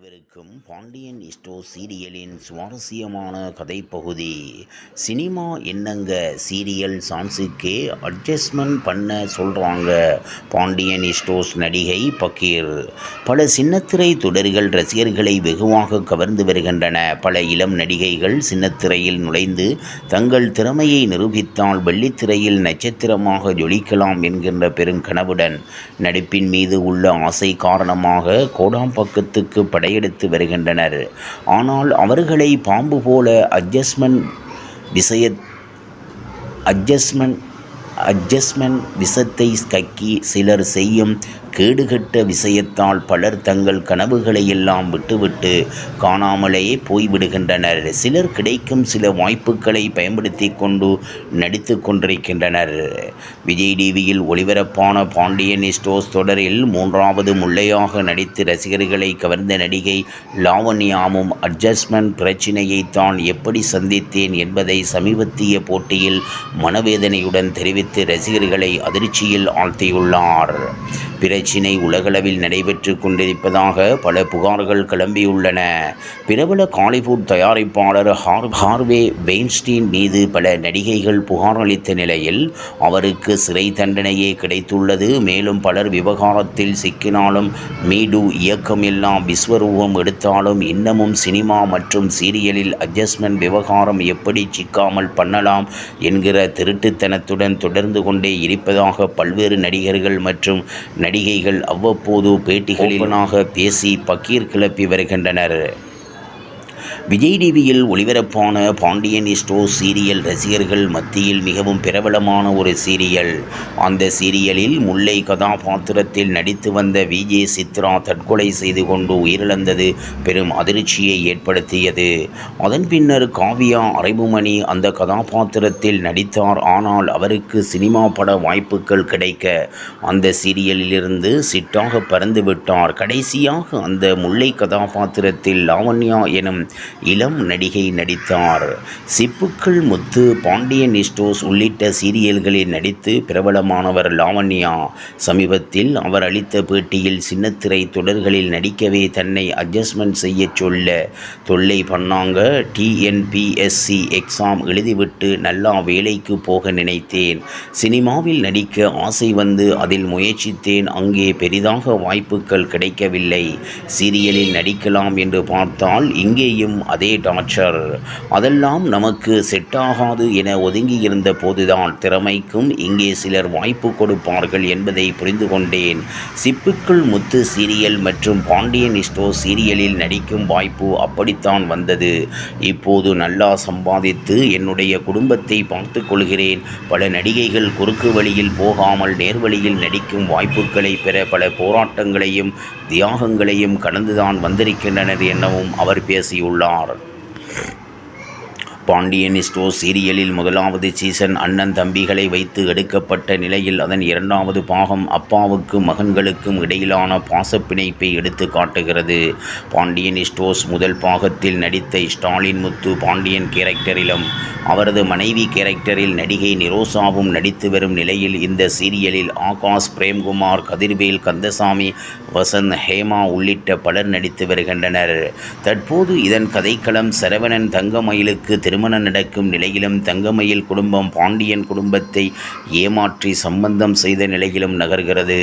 அனைவருக்கும் பாண்டியன் இஸ்டோ சீரியலின் சுவாரஸ்யமான கதைப்பகுதி. சினிமா என்னங்க? சீரியல் சான்ஸுக்கே அட்ஜஸ்ட்மெண்ட் பண்ண சொல்கிறாங்க பாண்டியன் இஸ்டோஸ் நடிகை பக்கீர். பல சின்னத்திரை தொடர்கள் ரசிகர்களை வெகுவாக கவர்ந்து வருகின்றன. பல இளம் நடிகைகள் சின்னத்திரையில் நுழைந்து தங்கள் திறமையை நிரூபித்தால் வெள்ளித்திரையில் நட்சத்திரமாக ஜொலிக்கலாம் என்கின்ற பெருங்கனவுடன் நடிப்பின் மீது உள்ள ஆசை காரணமாக கோடாம்பக்கத்துக்கு படையெடுத்து வருகின்றனர். ஆனால் அவர்களை பாம்பு போல அட்ஜஸ்ட்மெண்ட் விஷய அட்ஜஸ்ட்மெண்ட் அட்ஜஸ்ட்மெண்ட் விஷத்தை கக்கி சிலர் செய்யும் கேடுகட்ட விஷயத்தால் பலர் தங்கள் கனவுகளை எல்லாம் விட்டுவிட்டு காணாமலேயே போய்விடுகின்றனர். சிலர் கிடைக்கும் சில வாய்ப்புகளை பயன்படுத்தி கொண்டு நடித்து கொண்டிருக்கின்றனர். விஜய் டிவியில் ஒளிபரப்பான பாண்டியன் இஸ்டோஸ் தொடரில் மூன்றாவது முல்லையாக நடித்து ரசிகர்களை கவர்ந்த நடிகை லாவண்யாமும் அட்ஜஸ்ட்மெண்ட் பிரச்சினையை தான் எப்படி சந்தித்தேன் என்பதை சமீபத்திய போட்டியில் மனவேதனையுடன் தெரிவித்து ரசிகர்களை அதிர்ச்சியில் ஆழ்த்தியுள்ளார். பிரச்சினை உலகளவில் நடைபெற்று கொண்டிருப்பதாக பல புகார்கள் கிளம்பியுள்ளன. பிரபல காலிவுட் தயாரிப்பாளர் ஹார் ஹார்வே வெயின்ஸ்டீன் மீது பல நடிகைகள் புகார் அளித்த நிலையில் அவருக்கு சிறை தண்டனையே கிடைத்துள்ளது. மேலும் பலர் விவகாரத்தில் சிக்கினாலும் மீடு இயக்கம் எல்லாம் விஸ்வரூபம் எடுத்தாலும் இன்னமும் சினிமா மற்றும் சீரியலில் அட்ஜஸ்ட்மெண்ட் விவகாரம் எப்படி சிக்காமல் பண்ணலாம் என்கிற திருட்டுத்தனத்துடன் தொடர்ந்து கொண்டே இருப்பதாக பல்வேறு நடிகர்கள் மற்றும் நடிகைகள் அவ்வப்போது பேட்டிகளிலாக பேசி பக்கீர் கிளப்பி வருகின்றனர். விஜய் டிவியில் ஒளிபரப்பான பாண்டியன் இஸ்டோ சீரியல் ரசிகர்கள் மத்தியில் மிகவும் பிரபலமான ஒரு சீரியல். அந்த சீரியலில் முல்லை கதாபாத்திரத்தில் நடித்து வந்த விஜே சித்ரா தற்கொலை செய்து கொண்டு உயிரிழந்தது பெரும் அதிர்ச்சியை ஏற்படுத்தியது. அதன் பின்னர் காவியா அரைபுமணி அந்த கதாபாத்திரத்தில் நடித்தார். ஆனால் அவருக்கு சினிமா பட வாய்ப்புகள் கிடைக்க அந்த சீரியலிலிருந்து சிட்டாக பறந்து விட்டார் கடைசியாக அந்த முல்லை கதாபாத்திரத்தில் லாவண்யா எனும் இளம் நடிகை நடித்தார். சிப்புக்கள் முத்து பாண்டியன் இஸ்டோஸ் உள்ளிட்ட சீரியல்களில் நடித்து பிரபலமானவர் லாவண்யா. சமீபத்தில் அவர் அளித்த பேட்டியில் சின்னத்திரை தொடர்களில் நடிக்கவே தன்னை அட்ஜஸ்ட்மெண்ட் செய்ய சொல்ல தொல்லை பண்ணாங்க. டிஎன்பிஎஸ்சி எக்ஸாம் எழுதிவிட்டு நல்லா வேலைக்கு போக நினைத்தேன். சினிமாவில் நடிக்க ஆசை வந்து அதில் முயற்சித்தேன். அங்கே பெரிதாக வாய்ப்புகள் கிடைக்கவில்லை. சீரியலில் நடிக்கலாம் என்று பார்த்தால் இங்கேயும் அதே டார்ச்சர். அதெல்லாம் நமக்கு செட் ஆகாது என ஒதுங்கியிருந்த போதுதான் திறமைக்கும் இங்கே சிலர் வாய்ப்பு கொடுப்பார்கள் என்பதை புரிந்து கொண்டேன். சிப்புக்குள் முத்து சீரியல் மற்றும் பாண்டியன் இஸ்டோ சீரியலில் நடிக்கும் வாய்ப்பு அப்படித்தான் வந்தது. இப்போது நல்லா சம்பாதித்து என்னுடைய குடும்பத்தை பார்த்து கொள்கிறேன். பல நடிகைகள் குறுக்கு வழியில் போகாமல் நேர்வழியில் நடிக்கும் வாய்ப்புகளை பெற பல போராட்டங்களையும் தியாகங்களையும் கடந்துதான் வந்திருக்கின்றனர் எனவும் அவர் பேசியுள்ளார். powder. பாண்டியன் ஸ்டோ சீரியலில் முதலாவது சீசன் அண்ணன் தம்பிகளை வைத்து எடுக்கப்பட்ட நிலையில் அதன் இரண்டாவது பாகம் அப்பாவுக்கும் மகன்களுக்கும் இடையிலான பாசப்பிணைப்பை எடுத்து காட்டுகிறது. பாண்டியன் ஸ்டோஸ் முதல் பாகத்தில் நடித்த ஸ்டாலின் முத்து பாண்டியன் கேரக்டரிலும் அவரது மனைவி கேரக்டரில் நடிகை நிரோசாவும் நடித்து வரும் நிலையில் இந்த சீரியலில் ஆகாஷ் பிரேம்குமார் கதிர்வேல் கந்தசாமி வசந்த் ஹேமா உள்ளிட்ட பலர் நடித்து வருகின்றனர். தற்போது இதன் கதைக்களம் சரவணன் தங்கமயிலுக்கு திருமணம் நடக்கும் நிலையிலும் தங்கமயில் குடும்பம் பாண்டியன் குடும்பத்தை ஏமாற்றி சம்பந்தம் செய்த நிலையிலும் நகர்கிறது.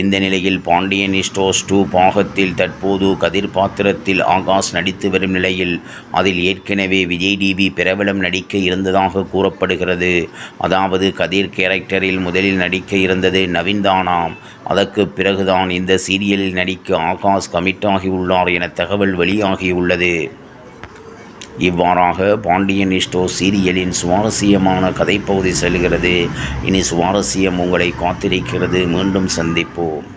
இந்த நிலையில் பாண்டியன் இஸ்டோஸ் டூ பாகத்தில் தற்போது கதிர் பாத்திரத்தில் ஆகாஷ் நடித்து வரும் நிலையில் அதில் ஏற்கனவே விஜய் டிவி பிரபலம் நடிக்க இருந்ததாக கூறப்படுகிறது. அதாவது கதிர் கேரக்டரில் முதலில் நடிக்க இருந்தது நவீன்தானாம் அதற்கு பிறகுதான் இந்த சீரியலில் நடிக்க ஆகாஷ் கமிட் ஆகியுள்ளார் என தகவல் வெளியாகியுள்ளது இவ்வாறாக பாண்டியன் இஸ்டோ சீரியலின் சுவாரஸ்யமான கதைப்பகுதி செல்கிறது. இனி சுவாரஸ்யம் உங்களை காத்திருக்கிறது. மீண்டும் சந்திப்போம்.